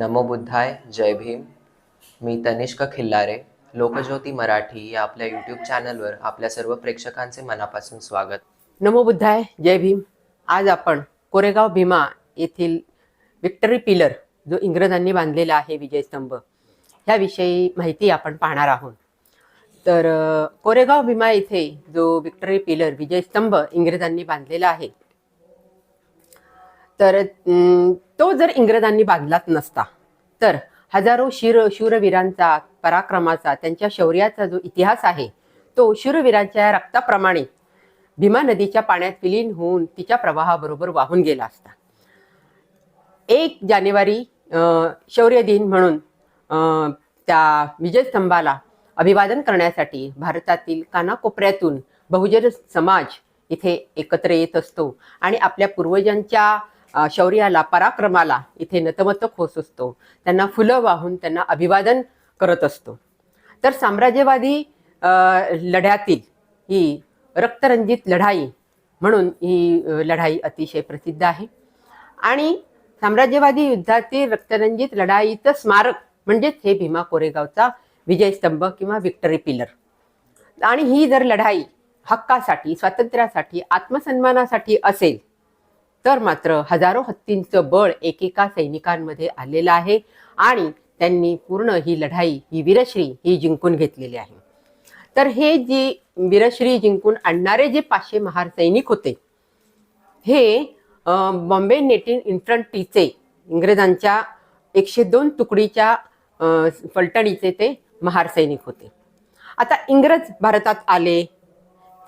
नमो बुद्धाय जय भीम. मी तनिष्क खिल्लारे लोकज्योती मराठी या आपल्या यूट्यूब चॅनलवर आपल्या सर्व प्रेक्षकांचे मनापासून स्वागत. नमो बुद्धाय जय भीम. आज आपण कोरेगाव भीमा येथील विक्टरी पिलर जो इंग्रजांनी बांधलेला आहे विजयस्तंभ ह्याविषयी माहिती आपण पाहणार आहोत. तर कोरेगाव भीमा येथे जो विक्टरी पिलर विजयस्तंभ इंग्रजांनी बांधलेला आहे तर तो जर इंग्रजांनी बांधलाच नसता तर हजारो शिर शूरवीरांचा पराक्रमाचा त्यांच्या शौर्याचा जो इतिहास आहे तो शूरवीरांच्या रक्ताप्रमाणे भीमा नदीच्या पाण्यात विलीन होऊन तिच्या प्रवाहाबरोबर वाहून गेला असता. एक जानेवारी अं, शौर्य दिन म्हणून अं, त्या विजयस्तंभाला अभिवादन करण्यासाठी भारतातील कानाकोपऱ्यातून बहुजन समाज इथे एकत्र येत असतो आणि आपल्या पूर्वजांच्या शौर्याला पराक्रमाला इथे नतमस्तक होत असतो. त्यांना फुलं वाहून त्यांना अभिवादन करत असतो. तर साम्राज्यवादी लढ्यातील ही रक्तरंजित लढाई म्हणून ही लढाई अतिशय प्रसिद्ध आहे. आणि साम्राज्यवादी युद्धातील रक्तरंजित लढाईचं स्मारक म्हणजेच हे भीमा कोरेगावचा विजयस्तंभ किंवा विक्टरी पिलर. आणि ही जर लढाई हक्कासाठी स्वातंत्र्यासाठी आत्मसन्मानासाठी असेल तर मात्र हजारो हत्तींचं बळ एकेका सैनिकांमध्ये आलेलं आहे आणि त्यांनी पूर्ण ही लढाई ही वीरश्री ही जिंकून घेतलेली आहे. तर हे जी वीरश्री जिंकून आणणारे जे पाचशे महार सैनिक होते हे बॉम्बे नेटिन इन्फंट्रीचे इंग्रजांच्या एकशे दोन तुकडीच्या फलटणीचे ते महार सैनिक होते. आता इंग्रज भारतात आले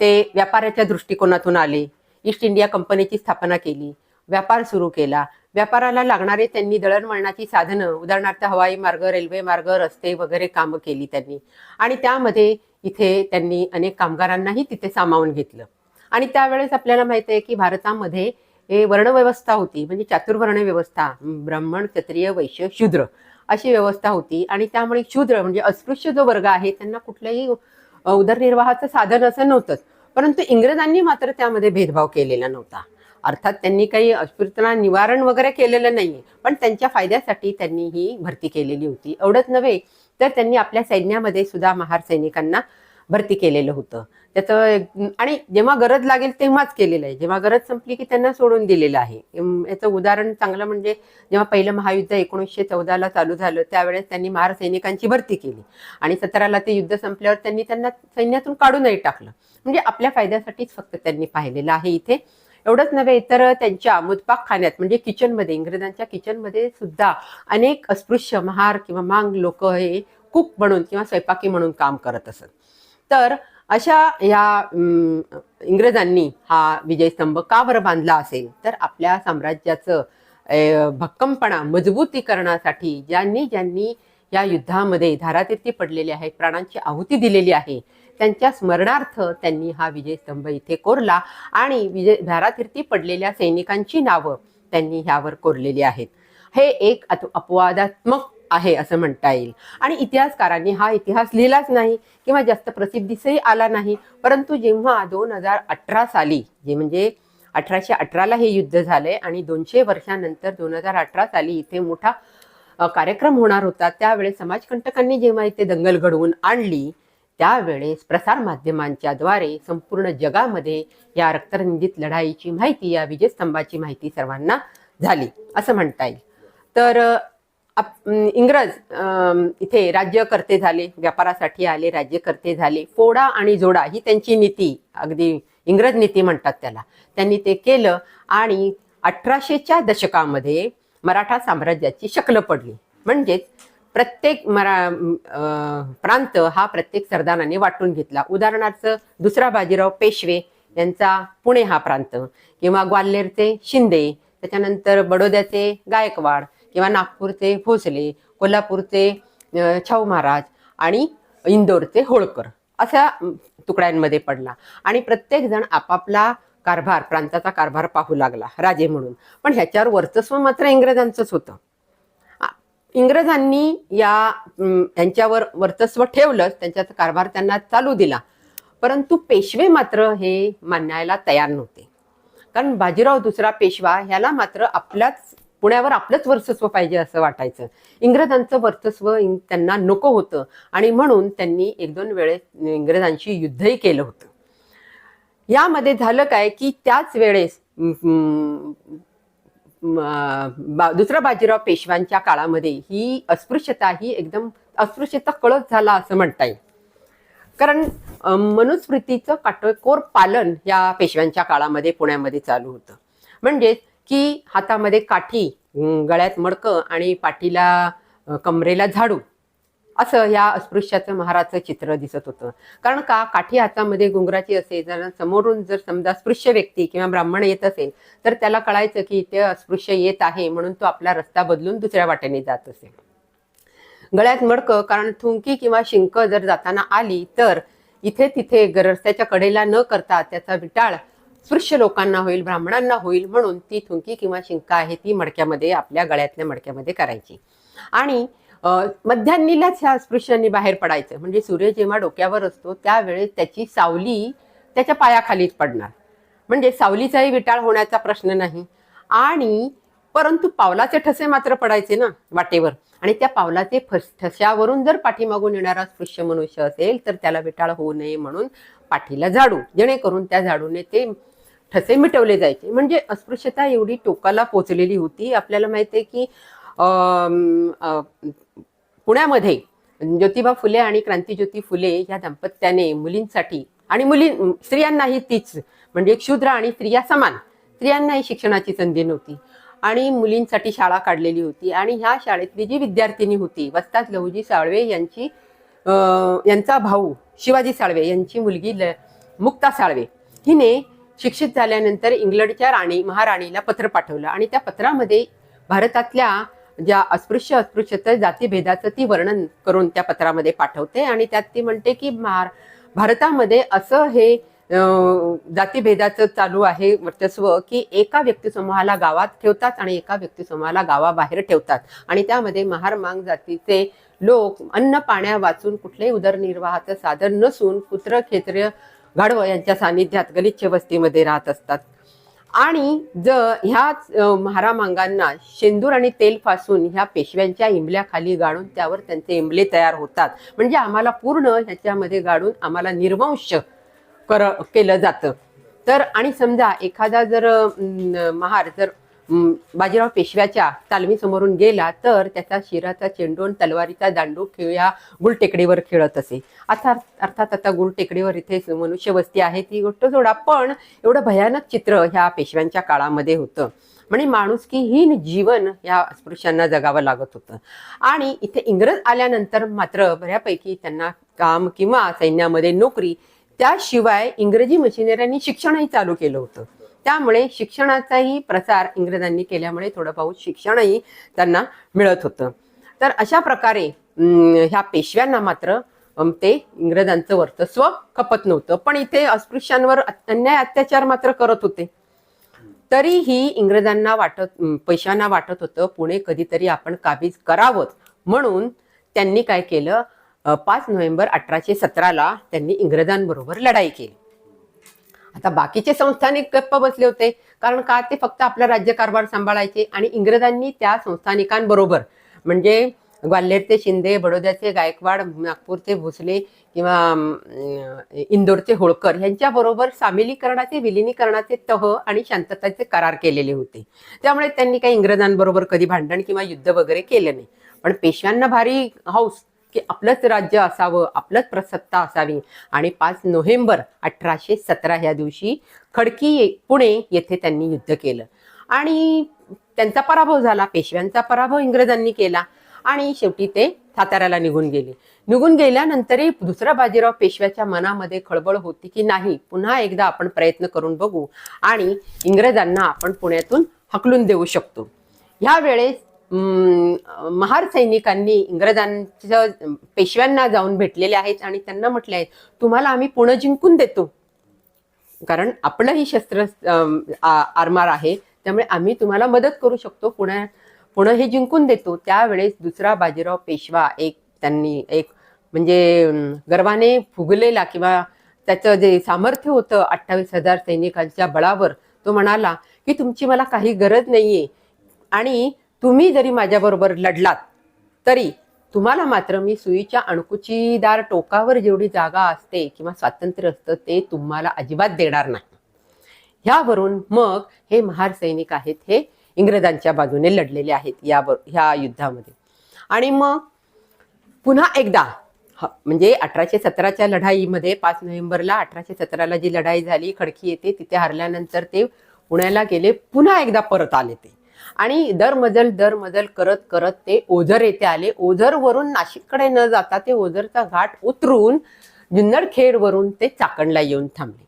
ते व्यापाराच्या दृष्टिकोनातून आले ईस्ट इंडिया कंपनीची स्थापना केली. व्यापार सुरू केला. व्यापाराला लागणारे त्यांनी दळणवळणाची साधनं उदाहरणार्थ हवाई मार्ग रेल्वे मार्ग रस्ते वगैरे कामं केली त्यांनी. आणि त्यामध्ये इथे त्यांनी अनेक कामगारांनाही तिथे सामावून घेतलं. आणि त्यावेळेस आपल्याला माहीत आहे की भारतामध्ये हे वर्णव्यवस्था होती म्हणजे चातुर्वर्ण व्यवस्था ब्राह्मण क्षत्रिय वैश्य शूद्र अशी व्यवस्था होती. आणि त्यामुळे शूद्र म्हणजे अस्पृश्य जो वर्ग आहे त्यांना कुठलंही उदरनिर्वाहाचं साधन असं नव्हतंच. परंतु इंग्रजांनी मात्र त्यामध्ये भेदभाव केलेला नव्हता. अर्थात त्यांनी काही अस्पृश्यता निवारण वगैरे केलेलं नाहीये. पण त्यांच्या फायद्यासाठी त्यांनी ही भरती केलेली होती. एवढंच नव्हे तर त्यांनी आपल्या सैन्यामध्ये सुद्धा महार सैनिकांना भरती केलेलं होतं. त्याचं आणि जेव्हा गरज लागेल तेव्हाच केलेलं आहे. जेव्हा गरज संपली की त्यांना सोडून दिलेलं आहे. याचं उदाहरण चांगलं म्हणजे जेव्हा पहिलं महायुद्ध एकोणीसशे चौदाला चालू झालं त्यावेळेस त्यांनी महार सैनिकांची भरती केली. आणि सतराला ते युद्ध संपल्यावर त्यांनी त्यांना सैन्यातून काढूनही टाकलं. म्हणजे आपल्या फायद्यासाठीच फक्त त्यांनी पाहिलेलं आहे इथे. एवढंच नव्हे तर त्यांच्या मुदपाक खाण्यात म्हणजे किचनमध्ये इंग्रजांच्या किचनमध्ये सुद्धा अनेक अस्पृश्य महार किंवा मांग लोक हे कुक म्हणून किंवा स्वयंपाकी म्हणून काम करत असत. तर अशा ह्या इंग्रजांनी हा विजयस्तंभ का बरं बांधला असेल? तर आपल्या साम्राज्याचं भक्कमपणा मजबूतीकरणासाठी ज्यांनी ज्यांनी या युद्धामध्ये धारातीर्थी पडलेले आहेत प्राणांची आहुती दिलेली आहे त्यांच्या स्मरणार्थ त्यांनी हा विजयस्तंभ इथे कोरला आणि विजय धारातीर्थी पडलेल्या सैनिकांची नावं त्यांनी ह्यावर कोरलेली आहेत. हे एक अत- अपवादात्मक आहे असं म्हणता येईल. आणि इतिहासकारांनी हा इतिहास लिहिलाच नाही किंवा जास्त प्रसिद्धीसही आला नाही. परंतु जेव्हा दोन हजार अठरा साली जे म्हणजे अठराशे अठराला हे युद्ध झालंय आणि दोनशे वर्षानंतर दोन हजार अठरा साली इथे मोठा कार्यक्रम होणार होता त्यावेळेस समाजकंटकांनी जेव्हा इथे दंगल घडवून आणली त्यावेळेस प्रसारमाध्यमांच्या द्वारे संपूर्ण जगामध्ये या रक्तरंजित लढाईची माहिती या विजयस्तंभाची माहिती सर्वांना झाली असं म्हणता येईल. तर आप- इंग्रज इथे राज्यकर्ते झाले व्यापारासाठी आले राज्यकर्ते झाले. फोडा आणि जोडा ही त्यांची नीती अगदी इंग्रज नीती म्हणतात त्याला. त्यांनी ते केलं आणि अठराशेच्या दशकामध्ये मराठा साम्राज्याची शकल पडली. म्हणजेच प्रत्येक मरा प्रांत हा प्रत्येक सरदाराने वाटून घेतला. उदाहरणार्थ दुसरा बाजीराव पेशवे यांचा पुणे हा प्रांत किंवा ग्वाल्हेरचे शिंदे त्याच्यानंतर बडोद्याचे गायकवाड किंवा नागपूरचे भोसले कोल्हापूरचे अं, छाऊ महाराज आणि इंदोरचे होळकर अशा तुकड्यांमध्ये पडला. आणि प्रत्येकजण आपापला कारभार प्रांताचा कारभार पाहू लागला राजे म्हणून. पण ह्याच्यावर वर्चस्व मात्र इंग्रजांचंच होतं. इंग्रजांनी या अं, यांच्यावर वर्चस्व ठेवलंच त्यांच्याचा कारभार त्यांना चालू दिला. परंतु पेशवे मात्र हे मानायला तयार नव्हते. कारण बाजीराव दुसरा पेशवा ह्याला मात्र आपल्याच पुण्यावर आपलंच वर्चस्व पाहिजे असं वाटायचं. इंग्रजांचं वर्चस्व त्यांना नको होतं. आणि म्हणून त्यांनी एक दोन वेळेस इंग्रजांशी युद्धही केलं होतं. यामध्ये झालं काय की त्याच वेळेस बा- दुसरा बाजीराव पेशव्यांच्या काळामध्ये ही अस्पृश्यता ही एकदम अस्पृश्यता कळत झाला असं म्हणता येईल. कारण मनुस्मृतीचं काटकोर पालन या पेशव्यांच्या काळामध्ये पुण्यामध्ये चालू होतं. म्हणजेच की हातामध्ये काठी गळ्यात मडकं आणि पाठीला कमरेला झाडू. असं या अस्पृश्याचं महाराचं चित्र दिसत होतं. कारण का? काठी हातामध्ये गुंगराची असेल जर समोरून जर समजा अस्पृश्य व्यक्ती किंवा ब्राह्मण येत असेल तर त्याला कळायचं की ते अस्पृश्य येत आहे म्हणून तो आपला रस्ता बदलून दुसऱ्या वाटेने जात असेल गळ्यात मडकं कारण थुंकी किंवा शिंक जर जाताना आली तर इथे तिथे रस्त्याच्या कडेला न करता त्याचा विटाळ स्पृश्य लोकांना होईल ब्राह्मणांना होईल म्हणून ती थुंकी किंवा शिंका आहे ती मडक्यामध्ये आपल्या गळ्यातल्या मडक्यामध्ये करायची. आणि मध्यान्नीलाच ह्या स्पृश्यांनी बाहेर पडायचं. म्हणजे सूर्य जेव्हा डोक्यावर असतो त्यावेळेस त्याची सावली त्याच्या पायाखालीच पडणार. म्हणजे सावलीचाही विटाळ होण्याचा प्रश्न नाही. आणि परंतु पावलाचे ठसे मात्र पडायचे ना वाटेवर. आणि त्या पावलाचे फस ठश्यावरून जर पाठीमागून येणारा स्पृश्य मनुष्य असेल तर त्याला विटाळ होऊ नये म्हणून पाठीला झाडू. जेणेकरून त्या झाडूने ते ठसे मिटवले जायचे. म्हणजे अस्पृश्यता एवढी टोकाला पोचलेली होती. आपल्याला माहिती आहे की पुण्यामध्ये ज्योतिबा फुले आणि क्रांतीज्योती फुले या दाम्पत्याने मुलींसाठी आणि मुली स्त्रियांनाही तीच म्हणजे क्षुद्र आणि स्त्रिया समान. स्त्रियांनाही शिक्षणाची संधी नव्हती. आणि मुलींसाठी शाळा काढलेली होती. आणि ह्या शाळेतली जी विद्यार्थिनी होती वस्ताद लहुजी साळवे यांची यांचा भाऊ शिवाजी साळवे यांची मुलगी ल मुक्ता साळवे. हिने शिक्षित झाल्यानंतर इंग्लंडच्या राणी महाराणीला पत्र पाठवलं. आणि त्या पत्रामध्ये भारतातल्या ज्या अस्पृश्य अस्पृश्यता जातीभेदाचं ती वर्णन करून त्या पत्रामध्ये पाठवते. आणि त्यात ती म्हणते की भार भारतामध्ये असं हे जातीभेदाचं चालू आहे वर्चस्व की एका व्यक्तिसमूहाला गावात ठेवतात आणि एका व्यक्तिसमूहाला गावाबाहेर ठेवतात. आणि त्यामध्ये महार मांग जातीचे लोक अन्न पाण्या वाचून कुठल्याही उदरनिर्वाहाचं साधन नसून कुत्र खेत्र गाढव यांच्या सानिध्यात गलिच्छ वस्तीमध्ये राहत असतात. आणि जर ह्याच महारामांगांना शेंदूर आणि तेल फासून ह्या पेशव्यांच्या इंबल्याखाली गाडून त्यावर त्यांचे इंबले तयार होतात. म्हणजे आम्हाला पूर्ण ह्याच्यामध्ये गाडून आम्हाला निर्वंश कर केलं जातं. तर आणि समजा एखादा जर महार जर बाजीराव पेशव्याच्या तालमीसमोरून गेला तर त्याचा शिराचा चेंडून तलवारीचा दांडू खेळ या गुलटेकडीवर खेळत असे. अर्थात अर्थात आता गुलटेकडीवर इथे मनुष्य वस्ती आहे ती गोष्ट सोडा पण एवढं भयानक चित्र ह्या पेशव्यांच्या काळामध्ये होतं. म्हणजे माणुसकीहीन जीवन या अस्पृश्यांना जगावं लागत होतं. आणि इथे इंग्रज आल्यानंतर मात्र बऱ्यापैकी त्यांना काम किंवा सैन्यामध्ये नोकरी त्याशिवाय इंग्रजी मशिनऱ्यांनी शिक्षणही चालू केलं होतं. त्यामुळे शिक्षणाचाही प्रसार इंग्रजांनी केल्यामुळे थोडं बहुत शिक्षणही त्यांना मिळत होतं. तर अशा प्रकारे ह्या पेशव्यांना मात्र ते इंग्रजांचं वर्चस्व खपत नव्हतं. पण इथे अस्पृश्यांवर अन्याय अत्याचार मात्र करत होते. तरीही इंग्रजांना वाटत पैशांना वाटत होतं पुणे कधीतरी आपण काबीज करावं. म्हणून त्यांनी काय केलं पाच नोव्हेंबर अठराशे सतराला त्यांनी इंग्रजांबरोबर लढाई केली. आता बाकीचे संस्थानिक गप्प बसले होते. कारण का? ते फक्त आपला राज्यकारभार सांभाळायचे आणि इंग्रजांनी त्या संस्थानिकांबरोबर म्हणजे ग्वाल्हेरचे शिंदे बडोद्याचे गायकवाड नागपूरचे भोसले किंवा इंदोरचे होळकर यांच्याबरोबर सामिलीकरणाचे विलिनीकरणाचे तह आणि शांतताचे करार केलेले होते. त्यामुळे त्यांनी काही इंग्रजांबरोबर कधी भांडण किंवा युद्ध वगैरे केलं नाही. पण पेशव्यांना भारी हौस की आपलंच राज्य असावं आपलंच प्रसत्ता असावी. आणि पाच नोव्हेंबर अठराशे सतरा ह्या दिवशी खडकी पुणे येथे त्यांनी युद्ध केलं. आणि त्यांचा पराभव झाला पेशव्यांचा पराभव इंग्रजांनी केला आणि शेवटी ते साताऱ्याला निघून गेले. निघून गेल्यानंतरही दुसरा बाजीराव पेशव्याच्या मनामध्ये खळबळ होती की नाही पुन्हा एकदा आपण प्रयत्न करून बघू आणि इंग्रजांना आपण पुण्यातून हकलून देऊ शकतो. ह्या वेळेस महार सैनिकांनी इंग्रजांच्या पेशव्यांना जाऊन भेटलेले आहेत आणि त्यांना म्हटले आहे तुम्हाला आम्ही पुणे जिंकून देतो. कारण आपलंही शस्त्र आरमार आहे त्यामुळे आम्ही तुम्हाला मदत करू शकतो पुण्या पुणे हे जिंकून देतो. त्यावेळेस दुसरा बाजीराव पेशवा एक त्यांनी एक म्हणजे गर्वाने फुगलेला किंवा त्याचं जे सामर्थ्य होतं अठ्ठावीस हजार सैनिकांच्या बळावर तो म्हणाला की तुमची मला काही गरज नाहीये. आणि तुम्ही जरी माझ्याबरोबर लढलात तरी तुम्हाला मात्र मी सुईच्या अणकुचीदार टोकावर जेवढी जागा असते किंवा स्वातंत्र्य असतं ते तुम्हाला अजिबात देणार नाही. ह्यावरून मग हे महार सैनिक आहेत हे इंग्रजांच्या बाजूने लढलेले आहेत या ह्या युद्धामध्ये. आणि मग पुन्हा एकदा ह- म्हणजे अठराशे सतराच्या लढाईमध्ये पाच नोव्हेंबरला अठराशे सतराला जी लढाई झाली खडकी येते तिथे हरल्यानंतर ते पुण्याला गेले पुन्हा एकदा परत आले ते. आणि दर मजल दर मजल करत करत ते ओझर येथे आले. ओझरवरून नाशिककडे न जाता ते ओझरचा घाट उतरून जुन्नरखेडवरून ते चाकणला येऊन थांबले.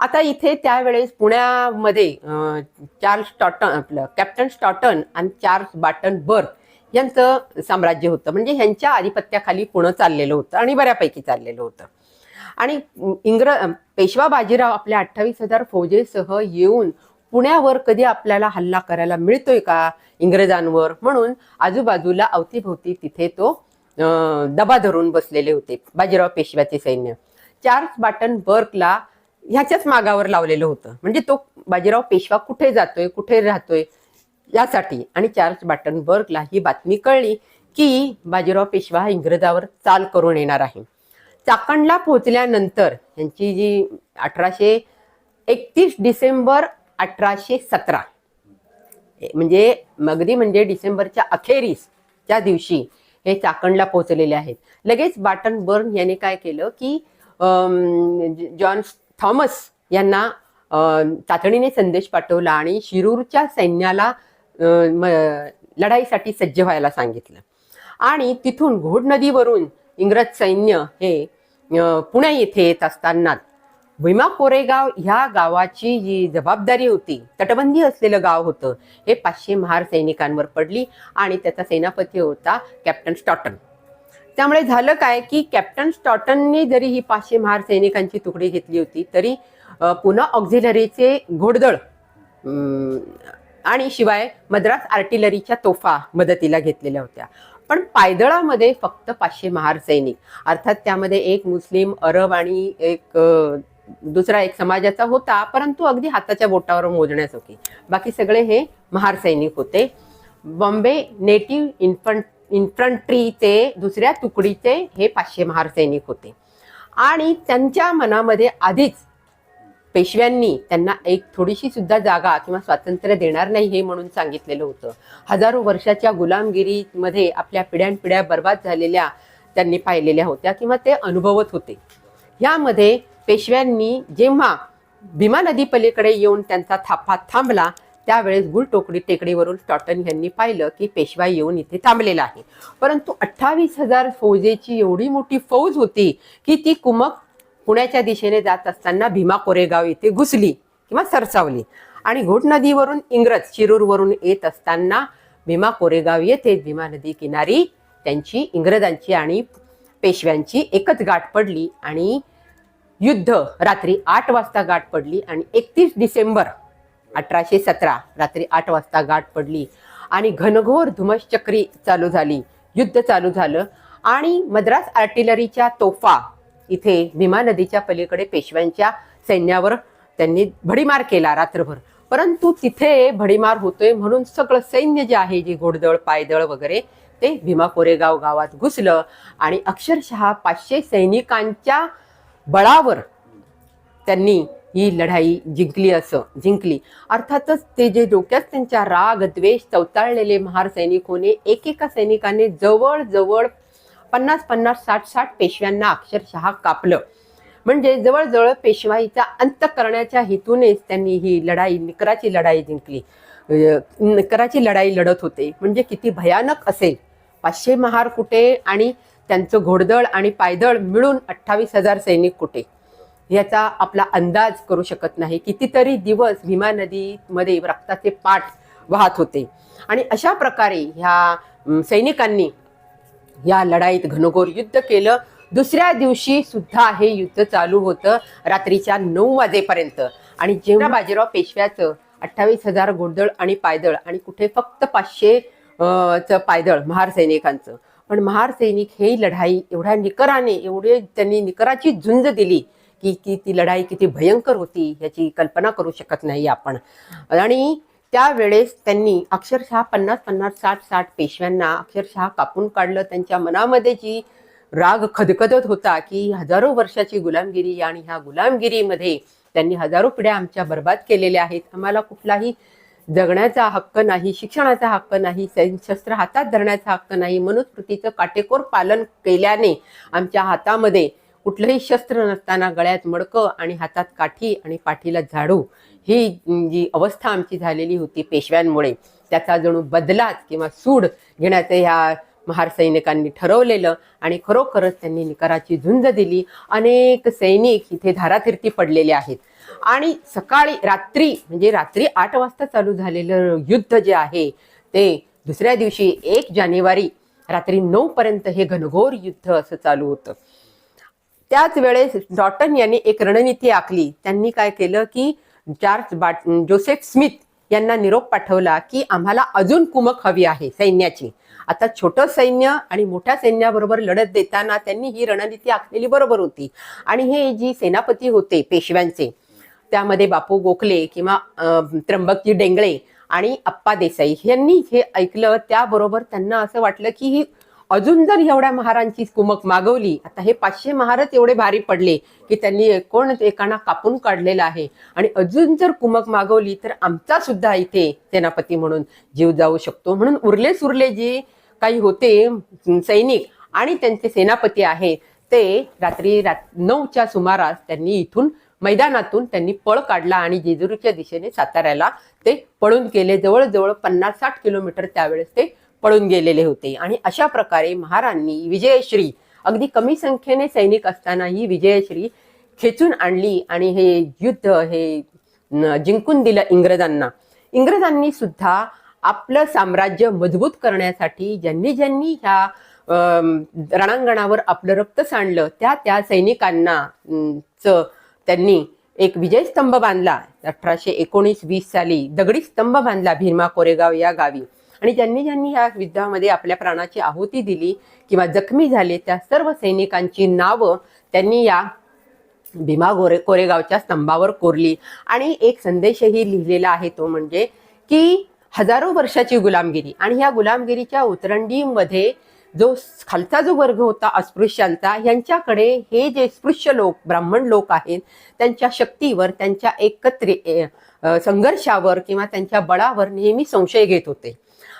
आता इथे त्यावेळेस पुण्यामध्ये चार्ल्स स्टॉटन आपलं कॅप्टन स्टॉटन आणि चार्ल्स बाटन बर्क यांचं साम्राज्य होतं. म्हणजे ह्यांच्या आधिपत्याखाली पुणं चाललेलं होतं आणि बऱ्यापैकी चाललेलं होतं. आणि इंग्र पेशवा बाजीराव आपल्या अठ्ठावीस हजार फौजेसह येऊन पुण्यावर कधी आपल्याला हल्ला करायला मिळतोय का इंग्रजांवर? म्हणून आजूबाजूला अवतीभोवती तिथे तो दबा धरून बसलेले होते बाजीराव पेशव्याचे सैन्य. चार्ल्स बाटन बर्कला ह्याच्याच मागावर लावलेलं होतं. म्हणजे तो बाजीराव पेशवा कुठे जातोय कुठे राहतोय यासाठी. आणि चार्ल्स बाटनबर्गला ही बातमी कळली की बाजीराव पेशवा हा इंग्रजावर चाल करून येणार आहे. चाकणला पोहोचल्यानंतर यांची जी अठराशे एकतीस डिसेंबर अठराशे सतरा. म्हणजे मगदी म्हणजे डिसेंबरच्या अखेरीस त्या दिवशी हे चाकणला पोहोचलेले आहेत. लगेच बाटन बर्न याने काय केलं की जॉन थॉमस यांना तातडीने संदेश पाठवला आणि शिरूरच्या सैन्याला लढाईसाठी सज्ज व्हायला सांगितलं. आणि तिथून घोड नदीवरून इंग्रज सैन्य हे पुणे येथे येत असताना भीमा कोरेगाव ह्या गावाची जी जबाबदारी होती तटबंदी असलेलं गाव होतं हे पाचशे महार सैनिकांवर पडली आणि त्याचा सेनापती होता कॅप्टन स्टॉटन. त्यामुळे झालं काय की कॅप्टन स्टॉटननी जरी ही पाचशे महार सैनिकांची तुकडी घेतली होती तरी पुन्हा ऑक्झिलरीचे घोडदळ आणि शिवाय मद्रास आर्टिलरीच्या तोफा मदतीला घेतलेल्या होत्या. पण पायदळामध्ये फक्त पाचशे महार सैनिक अर्थात त्यामध्ये एक मुस्लिम अरब आणि एक दुसरा एक समाजाचा होता परंतु अगदी हाताच्या बोटावर मोजण्यासाठी बाकी सगळे हे महार सैनिक होते. बॉम्बे नेटिव्ह इन्फंट इन्फंट्रीचे दुसऱ्या तुकडीचे हे पाचशे महार सैनिक होते. आणि त्यांच्या मनामध्ये आधीच पेशव्यांनी त्यांना एक थोडीशी सुद्धा जागा किंवा स्वातंत्र्य देणार नाही हे म्हणून सांगितलेलं होतं. हजारो वर्षाच्या गुलामगिरीमध्ये आपल्या पिढ्यानपिढ्या बर्बाद झालेल्या त्यांनी पाहिलेल्या होत्या किंवा ते अनुभवत होते. यामध्ये पेशव्यांनी जेव्हा भीमा नदी पलीकडे येऊन त्यांचा थापा थांबला त्यावेळेस गुलटोकडी टेकडीवरून टॉटन यांनी पाहिलं की पेशवा येऊन इथे थांबलेला आहे. परंतु अठ्ठावीस हजार फौजेची एवढी मोठी फौज होती की ती कुमक पुण्याच्या दिशेने जात असताना भीमा कोरेगाव येथे घुसली किंवा सरसावली. आणि घोट नदीवरून इंग्रज शिरूरवरून येत असताना भीमा कोरेगाव येथे भीमा नदी किनारी त्यांची इंग्रजांची आणि पेशव्यांची एकच गाठ पडली आणि युद्ध रात्री आठ वाजता गाठ पडली आणि एकतीस डिसेंबर अठराशे सतरा रात्री आठ वाजता गाठ पडली आणि घनघोर धुमश्चक्री चालू झाली. युद्ध चालू झालं आणि मद्रास आर्टिलरीच्या तोफा इथे भीमा नदीच्या पलीकडे पेशव्यांच्या सैन्यावर त्यांनी भडीमार केला रात्रभर. परंतु तिथे भडीमार होतोय म्हणून सगळं सैन्य जे आहे जे घोडदळ पायदळ वगैरे ते भीमा कोरेगाव गावात घुसलं आणि अक्षरशः पाचशे सैनिकांच्या बळावर त्यांनी ही लढाई जिंकली असं जिंकली. अर्थातच ते जे डोक्यात त्यांच्या राग द्वेष चवताळलेले महार सैनिक होणे एकेका सैनिकाने जवळजवळ पन्नास पन्नास साठ साठ पेशव्यांना अक्षरशः कापलं. म्हणजे जवळजवळ पेशवाईचा अंत करण्याच्या हेतूनेच त्यांनी ही लढाई निकराची लढाई जिंकली. निकराची लढाई लढत होते. म्हणजे किती भयानक असेल. पाचशे महार कुठे आणि त्यांचं घोडदळ आणि पायदळ मिळून अठ्ठावीस हजार सैनिक कुठे? याचा आपला अंदाज करू शकत नाही. कितीतरी दिवस भीमा नदीमध्ये रक्ताचे पाठ वाहत होते. आणि अशा प्रकारे ह्या सैनिकांनी या लढाईत घनघोर युद्ध केलं. दुसऱ्या दिवशी सुद्धा हे युद्ध चालू होतं रात्रीच्या नऊ वाजेपर्यंत. आणि जेव्हा बाजीराव पेशव्याचं अठ्ठावीस हजार घोडदळ आणि पायदळ आणि कुठे फक्त पाचशे चं पायदळ महार सैनिकांचं. पण महार सैनिक हे लढाई एवढ्या निकराने एवढे त्यांनी निकराची झुंज दिली की की ती लढाई किती भयंकर होती याची कल्पना करू शकत नाही आपण. आणि त्यावेळेस त्यांनी अक्षरशः पन्नास पन्नास साठ साठ पेशव्यांना अक्षरशः कापून काढलं. त्यांच्या मनामध्ये जी राग खदखदत होता की हजारो वर्षाची गुलामगिरी आणि ह्या गुलामगिरीमध्ये त्यांनी हजारो पिढ्या आमच्या बर्बाद केलेल्या आहेत. आम्हाला कुठलाही जगण्याचा हक्क नाही शिक्षणाचा हक्क नाही सैन- शस्त्र हातात धरण्याचा हक्क नाही मनुस्मृतीचं काटेकोर पालन केल्याने आमच्या हातामध्ये कुठलंही शस्त्र नसताना गळ्यात मडकं आणि हातात काठी आणि पाठीला झाडू ही जी अवस्था आमची झालेली होती पेशव्यांमुळे त्याचा जणू बदलाच किंवा सूड घेण्याचं ह्या महार सैनिकांनी ठरवलेलं आणि खरोखरच त्यांनी निकराची झुंज दिली. अनेक सैनिक इथे धारातीर्थी पडलेले आहेत. आणि सकाळी रात्री म्हणजे रात्री आठ वाजता चालू झालेलं युद्ध जे आहे ते दुसऱ्या दिवशी एक जानेवारी रात्री नऊ पर्यंत हे घनघोर युद्ध असं चालू होतं. त्याच वेळेस डॉटन यांनी एक रणनीती आखली. त्यांनी काय केलं की चार्ल्स बाट जोसेफ स्मिथ यांना निरोप पाठवला की आम्हाला अजून कुमक हवी आहे सैन्याची. आता छोटं सैन्य आणि मोठ्या सैन्याबरोबर लढत देताना त्यांनी ही रणनीती आखलेली बरोबर होती. आणि हे जी सेनापती होते पेशव्यांचे त्यामध्ये बापू गोखले किंवा त्र्यंबकजी डेंगळे आणि अप्पा देसाई यांनी हे ऐकलं. त्याबरोबर त्यांना असं वाटलं की ही अजून जर एवढ्या महारांची कुमक मागवली आता हे पाचशे महारच एवढे भारी पडले की त्यांनी कोण एकाना कापून काढलेलं आहे. आणि अजून जर कुमक मागवली तर आमचा सुद्धा इथे सेनापती म्हणून जीव जाऊ शकतो. म्हणून उरले सुरले जे काही होते सैनिक आणि त्यांचे सेनापती आहे ते रात्री रात नऊच्या सुमारास त्यांनी इथून मैदानातून त्यांनी पळ काढला आणि जेजुरीच्या दिशेने साताऱ्याला ते पळून गेले. जवळजवळ पन्नास साठ किलोमीटर त्यावेळेस ते पळून गेलेले होते. आणि अशा प्रकारे महारांनी विजयश्री अगदी कमी संख्येने सैनिक असताना ही विजयश्री खेचून आणली आणि हे युद्ध हे जिंकून दिलं इंग्रजांना. इंग्रजांनी सुद्धा आपलं साम्राज्य मजबूत करण्यासाठी ज्यांनी ज्यांनी ह्या रणांगणावर आपलं रक्त सांडलं त्या त्या सैनिकांना च त्यांनी एक विजय स्तंभ बांधला. अठराशे एकोणीस वीस साली दगडी स्तंभ बांधला भीमा कोरेगाव या गावी. आणि ज्यांनी ज्यांनी या युद्धामध्ये आपल्या प्राणाची आहुती दिली किंवा जखमी झाले त्या सर्व सैनिकांची नावं त्यांनी या भीमा गोरे कोरेगावच्या स्तंभावर कोरली. आणि एक संदेशही लिहिलेला आहे तो म्हणजे की हजारो वर्षाची गुलामगिरी. आणि या गुलामगिरीच्या उतरंडीमध्ये जो खालचा जो वर्ग होता अस्पृश्यांचा यांच्याकडे हे जे स्पृश्य लोक ब्राह्मण लोक आहेत त्यांच्या शक्तीवर त्यांच्या एकत्र संघर्षावर किंवा त्यांच्या बळावर नेहमी संशय घेत होते.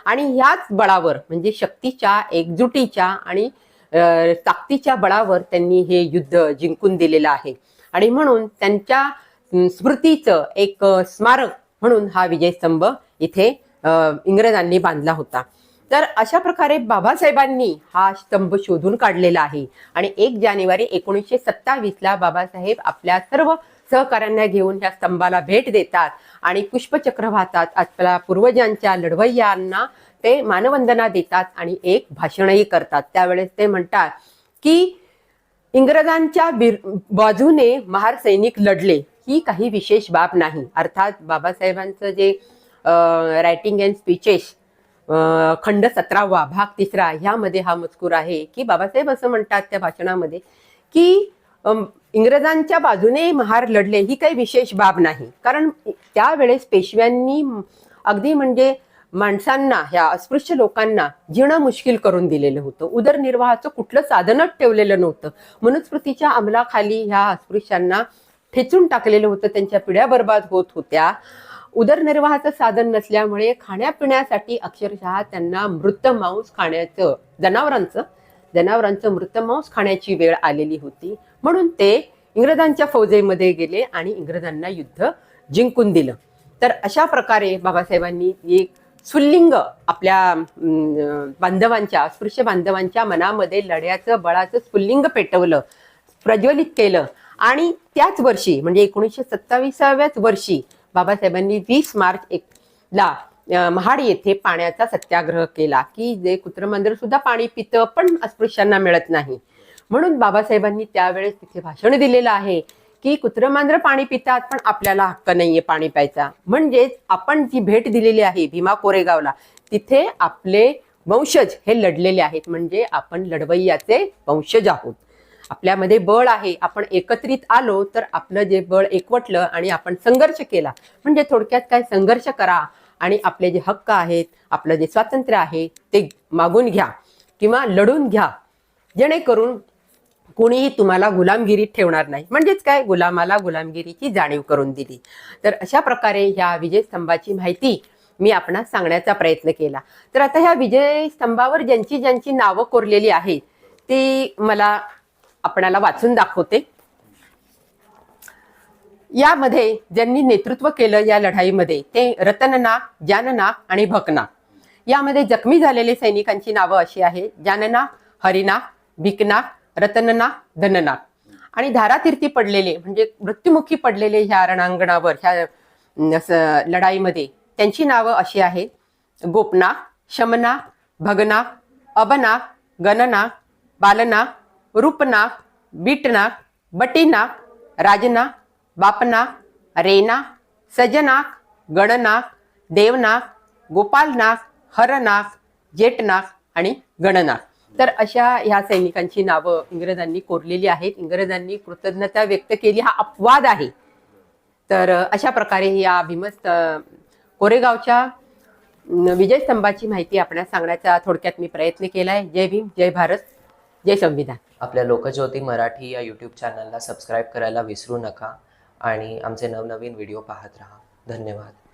आणि ह्याच बळावर म्हणजे शक्तीच्या एकजुटीच्या आणि ताकदीच्या बळावर त्यांनी हे युद्ध जिंकून दिलेलं आहे. आणि म्हणून त्यांच्या स्मृतीचं एक स्मारक म्हणून हा विजयस्तंभ इथे इंग्रजांनी बांधला होता. तर अशा प्रकारे बाबासाहेबांनी हा स्तंभ शोधून काढलेला आहे. आणि एक जानेवारी एकोणीसशे सत्तावीसला बाबासाहेब आपल्या सर्व सहकाऱ्यांना घेऊन या स्तंभाला भेट देतात. आणि पुष्पचक्र वाहतात. आपल्या पूर्वजांच्या लढवय्यांना ते मानवंदना देतात आणि एक भाषणही करतात. त्यावेळेस ते म्हणतात की इंग्रजांच्या बिर- बाजूने महार सैनिक लढले. ही काही विशेष बाब नाही. अर्थात बाबासाहेबांचं जे रायटिंग अँड स्पीचेस खंड सतरावा भाग तिसरा ह्यामध्ये हा मजकूर आहे की बाबासाहेब असं म्हणतात त्या भाषणामध्ये की इंग्रजांच्या बाजूने महार लढले ही काही विशेष बाब नाही. कारण त्यावेळेस पेशव्यांनी अगदी म्हणजे माणसांना ह्या अस्पृश्य लोकांना जीणं मुश्किल करून दिलेलं होतं. उदरनिर्वाहाचं कुठलं साधनच ठेवलेलं नव्हतं. मनुस्मृतीच्या अंमलाखाली ह्या अस्पृश्यांना ठेचून टाकलेलं होतं. त्यांच्या पिढ्या बर्बाद होत होत्या. उदरनिर्वाहाचं साधन नसल्यामुळे खाण्यापिण्यासाठी अक्षरशः त्यांना मृत मांस खाण्याचं जनावरांचं जनावरांचं मृत मांस खाण्याची वेळ आलेली होती. म्हणून ते इंग्रजांच्या फौजेमध्ये गेले आणि इंग्रजांना युद्ध जिंकून दिलं. तर अशा प्रकारे बाबासाहेबांनी एक सुल्लिंग आपल्या बांधवांच्या अस्पृश्य बांधवांच्या मनामध्ये लढ्याचं बळाचं स्फुल्लिंग पेटवलं प्रज्वलित केलं. आणि त्याच वर्षी म्हणजे एकोणीसशे सत्तावीसाव्याच वर्षी बाबासाहेबांनी वीस मार्च एक ला महाड येथे पाण्याचा सत्याग्रह केला की जे कुत्रमांजर सुद्धा पाणी पितं पण अस्पृश्यांना मिळत नाही. म्हणून बाबासाहेबांनी त्यावेळेस तिथे भाषण दिलेलं आहे की कुत्रमांजर पाणी पितात पण आपल्याला हक्क नाहीये पाणी प्यायचा. म्हणजेच आपण जी भेट दिलेली आहे भीमा कोरेगावला तिथे आपले वंशज हे लढलेले आहेत. म्हणजे आपण लढवय्याचे वंशज आहोत. आपल्यामध्ये बळ आहे आपण एकत्रित आलो तर आपलं जे बळ एकवटलं आणि आपण संघर्ष केला म्हणजे थोडक्यात काय संघर्ष करा आणि आपले जे हक्क आहेत आपलं जे स्वातंत्र्य आहे ते मागून घ्या किंवा लढून घ्या. जेणेकरून कोणीही तुम्हाला गुलामगिरीत ठेवणार नाही. म्हणजेच काय? गुलामाला गुलामगिरीची जाणीव करून दिली. तर अशा प्रकारे ह्या विजयस्तंभाची माहिती मी आपणास सांगण्याचा प्रयत्न केला. तर आता ह्या विजयस्तंभावर ज्यांची ज्यांची नावं कोरलेली आहेत ती मला आपणाला वाचून दाखवते. यामध्ये ज्यांनी नेतृत्व केलं या लढाईमध्ये ते रतननाग जाननाग आणि भकनाग यामध्ये जखमी झालेले सैनिकांची नावं अशी आहे जाननाग हरिनाग भिकनाग रतननाग धननाग आणि धारातीर्थी पडलेले म्हणजे मृत्युमुखी पडलेले ह्या रणांगणावर ह्या लढाईमध्ये त्यांची नावं अशी आहेत. गोपनाग शमनाग भगनाग अबनाग गणनाग बालनाग रूपनाग बीटनाग बटीनाक राजनाक बापना रेना सजनाक गणनाक देवनाक गोपालनाक हरनाक जेठनाक आणि गणनाक तर अशा ह्या सैनिकांची नावं इंग्रजांनी कोरलेली आहेत. इंग्रजांनी कृतज्ञता व्यक्त केली. हा अपवाद आहे. तर अशा प्रकारे या भीमस्त कोरेगावच्या विजयस्तंभाची माहिती आपल्याला सांगण्याचा थोडक्यात मी प्रयत्न केला आहे जय भीम जय भारत. जय संविधान. आपल्या लोकज्योती मराठी या यूट्यूब चॅनलला सबस्क्राईब करायला विसरू नका आणि आमचे नवनवीन व्हिडिओ पाहत राहा. धन्यवाद.